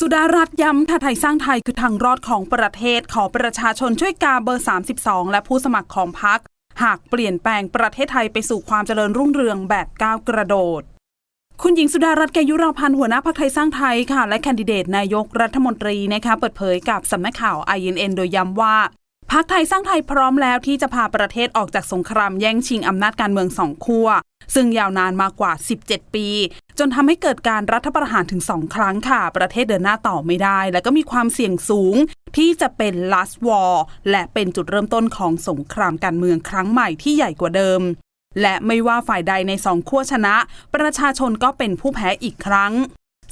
สุดารัตน์ย้ำค่ะไทยสร้างไทยคือทางรอดของประเทศขอประชาชนช่วยกาเบอร์ 32 และผู้สมัครของพรรคหากเปลี่ยนแปลงประเทศไทยไปสู่ความเจริญรุ่งเรืองแบบก้าวกระโดด คุณหญิงสุดารัตน์แกยุราพันธ์หัวหน้าพรรคไทยสร้างไทยค่ะ และแคนดิเดตนายกรัฐมนตรีนะคะเปิดเผยกับสำนักข่าว INN โดยย้ำว่า พรรคไทยสร้างไทยพร้อมแล้วที่จะพาประเทศออกจากสงครามแย่งชิงอำนาจการเมืองสองขั้วซึ่งยาวนานมากกว่า 17 ปี จนทำให้เกิดการรัฐประหารถึงสองครั้งค่ะ ประเทศเดินหน้าต่อไม่ได้ และก็มีความเสี่ยงสูง ที่จะเป็น last war และเป็นจุดเริ่มต้นของสงครามการเมืองครั้งใหม่ที่ใหญ่กว่าเดิม และไม่ว่าฝ่ายใดในสองขั้วชนะ ประชาชนก็เป็นผู้แพ้อีกครั้ง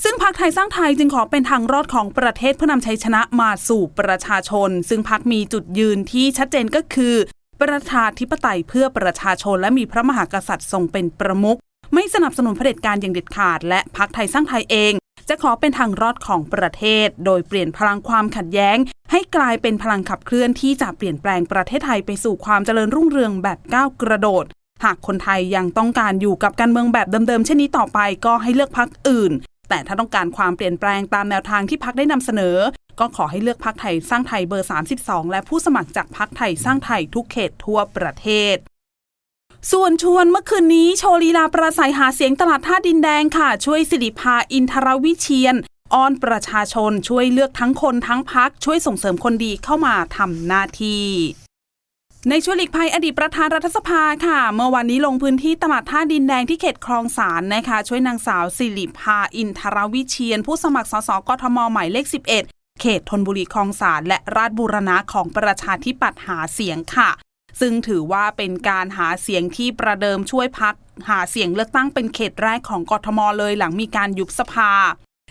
ซึ่งพรรคไทยสร้างไทยจึงขอเป็นทางรอดของประเทศเพื่อนำชัยชนะมาสู่ประชาชน ซึ่งพรรคมีจุดยืนที่ชัดเจนก็คือ ประชาธิปไตยเพื่อประชาชนและมีพระมหากษัตริย์ทรงเป็นประมุขไม่สนับสนุนเผด็จการอย่างเด็ดขาด และพรรคไทยสร้างไทยเอง จะขอเป็นทางรอดของประเทศ โดยเปลี่ยนพลังความขัดแย้ง ให้กลายเป็นพลังขับเคลื่อนที่จะเปลี่ยนแปลงประเทศไทยไปสู่ความเจริญรุ่งเรืองแบบก้าวกระโดด หากคนไทยยังต้องการอยู่กับการเมืองแบบเดิมๆเช่นนี้ต่อไปก็ให้เลือกพรรคอื่น แต่ถ้าต้องการความเปลี่ยนแปลงตามแนวทางที่พักได้นำเสนอ ก็ขอให้เลือกพักไทยสร้างไทยเบอร์ 32 และผู้สมัครจากพักไทยสร้างไทยทุกเขตทั่วประเทศส่วนชวนเมื่อคืนนี้โชว์ลีลาประสัยหาเสียงตลาดท่าดินแดงค่ะ ช่วยสิริพาอินทรวิเชียนอ้อนประชาชนช่วยเลือกทั้งคนทั้งพักช่วยส่งเสริมคนดีเข้ามาทำหน้าที่ ในชวงหลีกภัยอดีตประธานรัฐสภาค่ะ เมื่อวันนี้ลงพื้นที่ตลาดท่าดินแดงที่เขตคลองสารนะคะ ช่วยนางสาวสิริพาอินทรวิเชียน ผู้สมัครสสกทมหมายเลข 11 เขตธนบุรีคลองสารและราชบูรณะของประชาธิปัตย์หาเสียงค่ะ ซึ่งถือว่าเป็นการหาเสียงที่ประเดิมช่วยพักหาเสียงเลือกตั้งเป็นเขตแรกของกทมเลยหลังมีการยุบสภา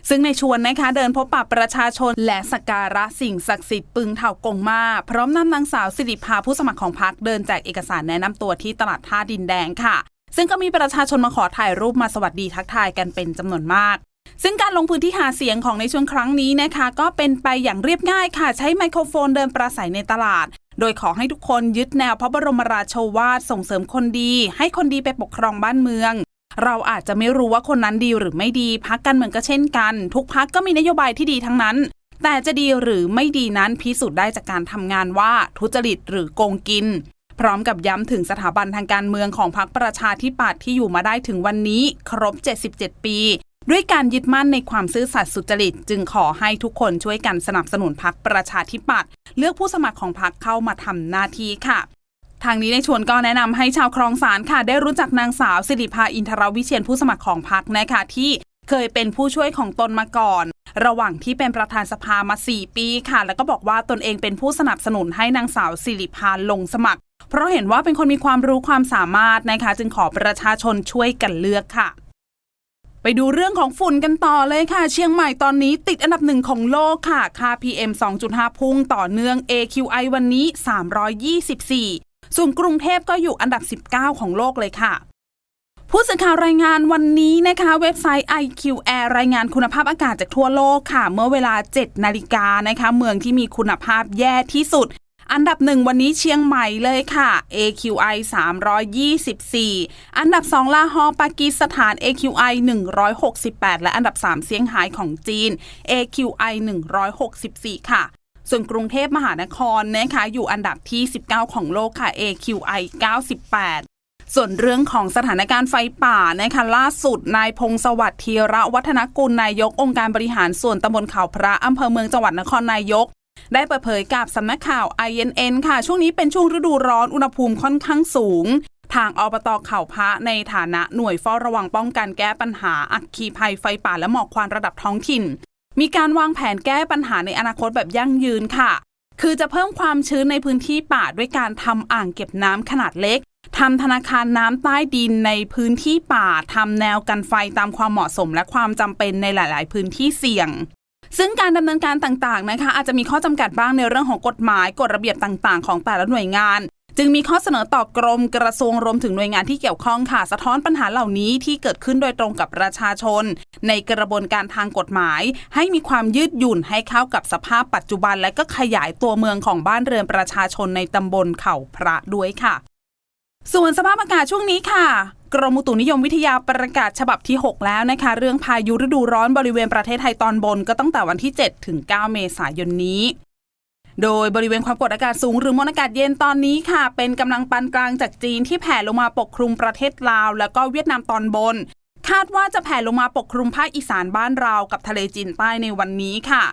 ซึ่งในชวนนะคะเดินพบปะประชาชนและสักการะสิ่งศักดิ์สิทธิ์ปึงเถากงมา พร้อมนำนางสาวสิริพาผู้สมัครของพรรคเดินแจกเอกสารแนะนำตัวที่ตลาดท่าดินแดงค่ะ ซึ่งก็มีประชาชนมาขอถ่ายรูปมาสวัสดีทักทายกันเป็นจำนวนมากซึ่งการลงพื้นที่หาเสียงของในช่วงครั้งนี้นะคะ ก็เป็นไปอย่างเรียบง่ายค่ะ ใช้ไมโครโฟนเดินปราศัยในตลาด โดยขอให้ทุกคนยึดแนวพระบรมราโชวาทส่งเสริมคนดี ให้คนดีไปปกครองบ้านเมือง เราอาจจะไม่รู้ว่าคนนั้นดีหรือไม่ดีพักการเมืองก็เช่นกัน ทุกพักก็มีนโยบายที่ดีทั้งนั้น แต่จะดีหรือไม่ดีนั้นพิสูจน์ได้จากการทำงานว่าทุจริตหรือโกงกิน พร้อมกับย้ำถึงสถาบันทางการเมืองของพรรคประชาธิปัตย์ที่อยู่มาได้ถึงวันนี้ ครบ 77 ปี ด้วยการยึดมั่นในความซื่อสัตย์สุจริต จึงขอให้ทุกคนช่วยกันสนับสนุนพรรคประชาธิปัตย์เลือกผู้สมัครของพรรคเข้ามาทำหน้าที่ค่ะ ทางนี้ในชวนก็แนะนำให้ชาวคลองสารค่ะ ได้รู้จักนางสาวสิริภาอินทรวิเชียนผู้สมัครของพรรคนะคะที่เคยเป็นผู้ช่วยของตนมาก่อน ระหว่างที่เป็นประธานสภามา 4 ปีค่ะ แล้วก็บอกว่าตนเองเป็นผู้สนับสนุนให้นางสาวสิริพาลงสมัคร เพราะเห็นว่าเป็นคนมีความรู้ความสามารถนะคะ จึงขอประชาชนช่วยกันเลือกค่ะไปดูเรื่องของฝุ่นกันต่อเลยค่ะ เชียงใหม่ตอนนี้ติดอันดับหนึ่งของโลกค่ะ ค่า PM 2.5 พุ่งต่อเนื่อง AQI วันนี้ 324 ส่วนกรุงเทพก็อยู่อันดับ 19 ของโลกเลยค่ะผู้สื่อข่าวรายงานวันนี้นะคะ เว็บไซต์ IQAir รายงานคุณภาพอากาศจากทั่วโลกค่ะ เมื่อเวลา 7 นาฬิกานะคะ เมืองที่มีคุณภาพแย่ที่สุด อันดับหนึ่งวันนี้เชียงใหม่เลยค่ะ AQI 324 อันดับ 2 ลาฮอร์ปากีสถาน AQI 168 และอันดับ 3 เซี่ยงไฮ้ของจีน AQI 164 ค่ะ ส่วนกรุงเทพมหานครนะคะอยู่อันดับที่ 19 ของโลกค่ะ AQI 98ส่วนเรื่องของสถานการณ์ไฟป่านะคะล่าสุดนายพงศวัสดิ์ธีระวัฒนกุลนายกองค์การบริหารส่วนตำบลเขาพระอำเภอเมืองจังหวัดนครนายก ได้เปิดเผยกับสำนักข่าว INN ค่ะ ช่วงนี้เป็นช่วงฤดูร้อนอุณหภูมิค่อนข้างสูง ทางอบตเขาพระในฐานะหน่วยเฝ้าระวังป้องกันแก้ปัญหาอัคคีภัยไฟป่าและหมอกควันระดับท้องถิ่น มีการวางแผนแก้ปัญหาในอนาคตแบบยั่งยืนค่ะ คือจะเพิ่มความชื้นในพื้นที่ป่าด้วยการทำอ่างเก็บน้ำขนาดเล็กทำธนาคารน้ำใต้ดินในพื้นที่ป่าทำแนวกันไฟตามความเหมาะสมและความจำเป็นในหลาย ๆ พื้นที่เสี่ยง ซึ่งการดำเนินการต่าง ๆ นะคะ อาจจะมีข้อจำกัดบ้างในเรื่องของกฎหมายกฎระเบียบต่าง ๆ ของแต่ละหน่วยงาน จึงมีข้อเสนอต่อกรมกระทรวงรวมถึงหน่วยงานที่เกี่ยวข้องค่ะสะท้อนปัญหาเหล่านี้ที่เกิดขึ้นโดยตรงกับประชาชน ในกระบวนการทางกฎหมาย ให้มีความยืดหยุ่นให้เข้ากับสภาพปัจจุบัน และก็ขยายตัวเมืองของบ้านเรือนประชาชนในตำบลเขาพระด้วยค่ะ ส่วนสภาพอากาศช่วงนี้ค่ะกรมอุตุนิยมวิทยาประกาศฉบับที่ 6 แล้วนะคะ เรื่องพายุฤดูร้อนบริเวณประเทศไทยตอนบนก็ตั้งแต่วันที่ 7 ถึง 9 เมษายนนี้ โดยบริเวณความกดอากาศสูงหรือมวลอากาศเย็นตอนนี้ค่ะ เป็นกำลังปานกลางจากจีนที่แผ่ลงมาปกคลุมประเทศลาว แล้วก็เวียดนามตอนบน คาดว่าจะแผ่ลงมาปกคลุมภาคอีสานบ้านเรากับทะเลจีนใต้ในวันนี้ค่ะ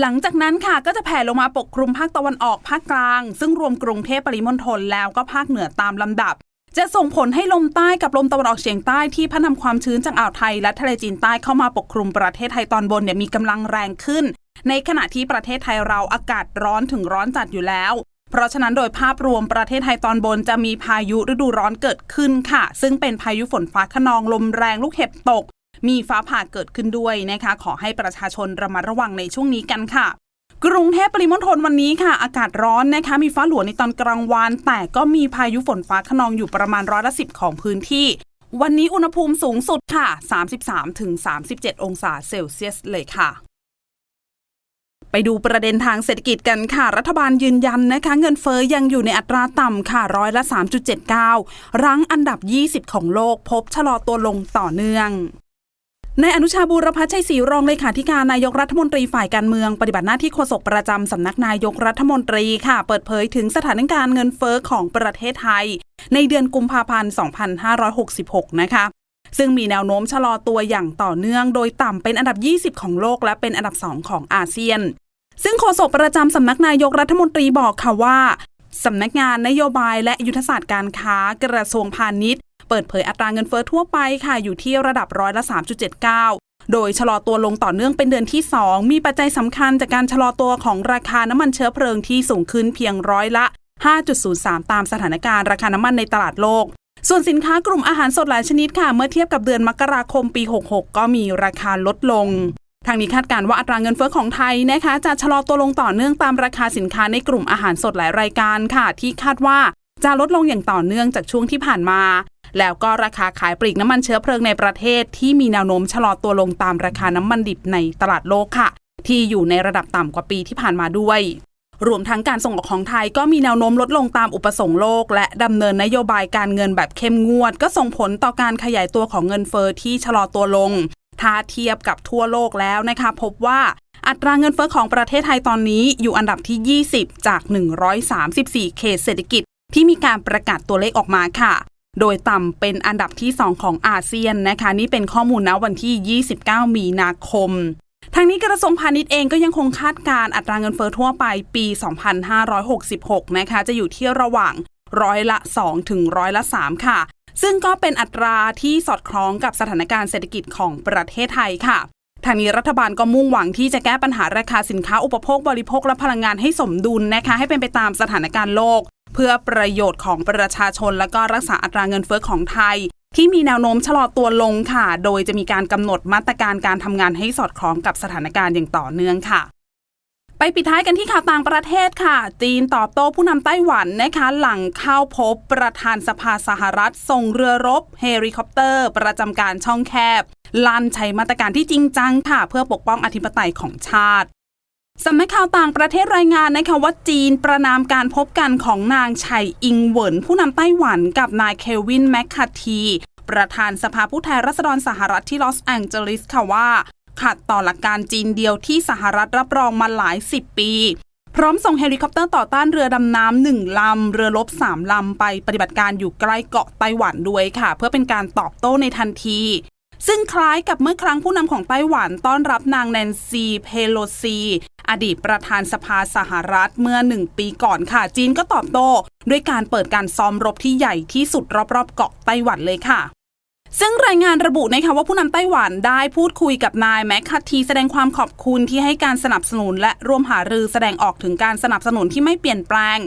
หลังจากนั้นค่ะก็จะแผ่ลงมาปกคลุมภาคตะวันออกภาคกลาง ซึ่งรวมกรุงเทพปริมณฑลแล้วก็ภาคเหนือตามลำดับ จะส่งผลให้ลมใต้กับลมตะวันออกเฉียงใต้ที่พัดนำความชื้นจากอ่าวไทย และทะเลจีนใต้เข้ามาปกคลุมประเทศไทยตอนบนเนี่ยมีกำลังแรงขึ้น ในขณะที่ประเทศไทยเราอากาศร้อนถึงร้อนจัดอยู่แล้ว เพราะฉะนั้นโดยภาพรวมประเทศไทยตอนบนจะมีพายุฤดูร้อนเกิดขึ้นค่ะ ซึ่งเป็นพายุฝนฟ้าขนองลมแรงลูกเห็บตก มีฟ้าผ่าเกิดขึ้นด้วยนะคะ ขอให้ประชาชนระมัดระวังในช่วงนี้กันค่ะกรุงเทพปริมณฑลวันนี้ค่ะ อากาศร้อนนะคะ มีฟ้าหลวงในตอนกลางวัน แต่ก็มีพายุฝนฟ้าขนองอยู่ประมาณร้อยละสิบของพื้นที่ วันนี้อุณหภูมิสูงสุดค่ะ 33-37 องศาเซลเซียสเลยค่ะ ไปดูประเด็นทางเศรษฐกิจกันค่ะ รัฐบาลยืนยันนะคะ เงินเฟอ้อยังอยู่ในอัตราต่ำค่ะร้อยละ 3.79 รั้งอันดับ 20 ของโลกพบชะลอตัวลงต่อเนื่องในอนุชาบูรพัชชัยศรีรองเลขาธิการนายกรัฐมนตรีฝ่ายการเมืองปฏิบัติหน้าที่โฆษกประจำสำนักนายกรัฐมนตรีค่ะ เปิดเผยถึงสถานการณ์เงินเฟอ้อของประเทศไทย ในเดือนกุมภาพันธ์ 2566 นะคะ ซึ่งมีแนวโน้มชะลอตัวอย่างต่อเนื่อง โดยต่ำเป็นอันดับ 20 ของโลกและเป็นอันดับ 2 ของอาเซียน ซึ่งโฆษกประจำสำนักนายกรัฐมนตรีบอกค่ะว่าสำนักงานนโยบายและยุทธศาสตร์การค้ากระทรวงพาณิชย์ เปิดเผยอัตราเงินเฟอ้อทั่วไปค่ะอยู่ที่ระดับร้อยละ3.79 โดยชะลอตัวลงต่อเนื่องเป็นเดือนที่ 2 มีปัจจัยสำคัญจากการชะลอตัวของราคาน้ำมันเชื้อเพลิงที่สูงขึ้นเพียงร้อยละ 5.03 ตามสถานการณ์ราคาน้ำมันในตลาดโลก ส่วนสินค้ากลุ่มอาหารสดหลายชนิดค่ะ เมื่อเทียบกับเดือนมกราคมปี 66 ก็มีราคาลดลง ทางนี้คาดการณ์ว่าอัตราเงินเฟ้อของไทยนะคะจะชะลอตัวลงต่อเนื่องตามราคาสินค้าในกลุ่มอาหารสดหลายรายการค่ะ ที่คาดว่าจะลดลงอย่างต่อเนื่องจากช่วงที่ผ่านมา แล้วก็ราคาขายปลีกน้ำมันเชื้อเพลิงในประเทศ ที่มีแนวโน้มชะลอตัวลงตามราคาน้ำมันดิบในตลาดโลกค่ะ ที่อยู่ในระดับต่ำกว่าปีที่ผ่านมาด้วย รวมทั้งการส่งออกของไทยก็มีแนวโน้มลดลงตามอุปสงค์โลก และดำเนินนโยบายการเงินแบบเข้มงวด ก็ส่งผลต่อการขยายตัวของเงินเฟอ้อที่ชะลอตัวลง ถ้าเทียบกับทั่วโลกแล้วนะคะ พบว่าอัตราเงินเฟอ้อของประเทศไทยตอนนี้อยู่อันดับที่ 20 จาก 134 เขตเศรษฐกิจ ที่มีการประกาศตัวเลขออกมาค่ะ โดยต่ำเป็นอันดับที่ 2 ของอาเซียนนะคะ นี่เป็นข้อมูลณวันที่ 29 มีนาคมทางนี้กระทรวงพาณิชย์เองก็ยังคงคาดการอัตราเงินเฟอ้อทั่วไปปี 2566 นะคะ จะอยู่ที่ระหว่างร้อยละ 2 ถึงร้อยละ 3 ค่ะ ซึ่งก็เป็นอัตราที่สอดคล้องกับสถานการณ์เศรษฐกิจของประเทศไทยค่ะทางนี้รัฐบาลก็มุ่งหวังที่จะแก้ปัญหาราคาสินค้าอุปโภคบริโภคและพลังงานให้สมดุลนะคะให้เป็นไปตามสถานการณ์โลก เพื่อประโยชน์ของประชาชนและก็รักษาอัตราเงินเฟ้อของไทย ที่มีแนวโน้มชะลอตัวลงค่ะ โดยจะมีการกำหนดมาตรการการทำงานให้สอดคล้องกับสถานการณ์อย่างต่อเนื่องค่ะ ไปปิดท้ายกันที่ข่าวต่างประเทศค่ะ จีนตอบโต้ผู้นำไต้หวันนะคะ หลังเข้าพบประธานสภาสหรัฐ ส่งเรือรบ เฮลิคอปเตอร์ ประจำการช่องแคบ ลั่นใช้มาตรการที่จริงจังค่ะ เพื่อปกป้องอธิปไตยของชาติสำนักข่าวต่างประเทศรายงานนะคะว่าจีนประนามการพบกันของนางไฉอิงเหวินผู้นำไต้หวันกับนายเควินแมคคาที ประธานสภาผู้แทนราษฎรสหรัฐที่ลอสแองเจลิสค่ะว่า ขัดต่อหลักการจีนเดียวที่สหรัฐรับรองมาหลายสิบปี พร้อมส่งเฮลิคอปเตอร์ต่อต้านเรือดำน้ำหนึ่งลำ เรือลบสามลำไปปฏิบัติการอยู่ใกล้เกาะไต้หวันด้วยค่ะ เพื่อเป็นการตอบโต้ในทันที ซึ่งคล้ายกับเมื่อครั้งผู้นำของไต้หวันต้อนรับนางแนนซีเพโลซีอดีตประธานสภาสหรัฐเมื่อหนึ่งปีก่อนค่ะ จีนก็ตอบโต้ด้วยการเปิดการซ้อมรบที่ใหญ่ที่สุดรอบๆเกาะไต้หวันเลยค่ะ ซึ่งรายงานระบุนะคะว่าผู้นำไต้หวันได้พูดคุยกับนายแมคคาทีแสดงความขอบคุณที่ให้การสนับสนุน และร่วมหารือแสดงออกถึงการสนับสนุนที่ไม่เปลี่ยนแปลง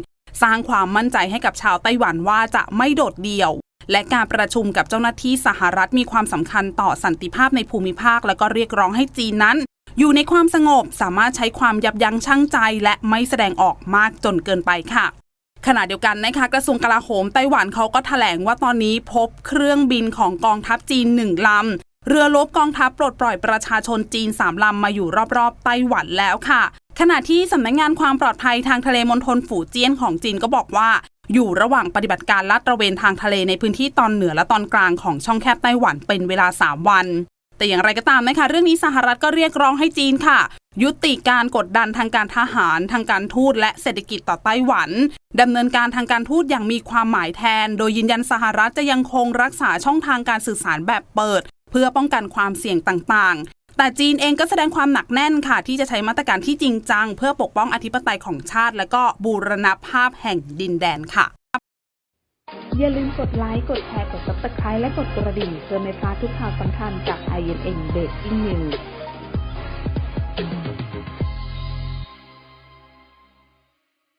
สร้างความมั่นใจให้กับชาวไต้หวันว่าจะไม่โดดเดี่ยว และการประชุมกับเจ้าหน้าที่สหรัฐมีความสำคัญต่อสันติภาพในภูมิภาค และก็เรียกร้องให้จีนนั้น อยู่ในความสงบสามารถใช้ความยับยั้งชั่งใจ และไม่แสดงออกมากจนเกินไปค่ะ ขณะเดียวกันนะคะกระทรวงกลาโหมไต้หวันเขาก็ถแถลงว่าตอนนี้พบเครื่องบินของกองทัพจีนหนึ่งลำ เรือรบกองทัพปลดปล่อยประชาชนจีนสามลำมาอยู่รอบๆไต้หวันแล้วค่ะ ขณะที่สำนักงงานความปลอดภัยทางทะเลมณฑลฝูเจี้ยนของจีนก็บอกว่า อยู่ระหว่างปฏิบัติการลาดตระเวนทางทะเลในพื้นที่ตอนเหนือและตอนกลางของช่องแคบไต้หวันเป็นเวลา 3 วันแต่อย่างไรก็ตามนะคะ เรื่องนี้สหรัฐก็เรียกร้องให้จีนค่ะ ยุติการกดดันทางการทหาร ทางการทูตและเศรษฐกิจต่อไต้หวันดำเนินการทางการทูตอย่างมีความหมายแทน โดยยืนยันสหรัฐจะยังคงรักษาช่องทางการสื่อสารแบบเปิด เพื่อป้องกันความเสี่ยงต่างๆ แต่จีนเองก็แสดงความหนักแน่นค่ะ ที่จะใช้มาตรการที่จริงจัง เพื่อปกป้องอธิปไตยของชาติ และก็บูรณภาพแห่งดินแดนค่ะ อย่าลืมกดไลค์ กดแชร์ กด subscribe และกดกระดิ่งเพื่อไม่พลาดทุกข่าวสำคัญจาก INN Breaking News thank you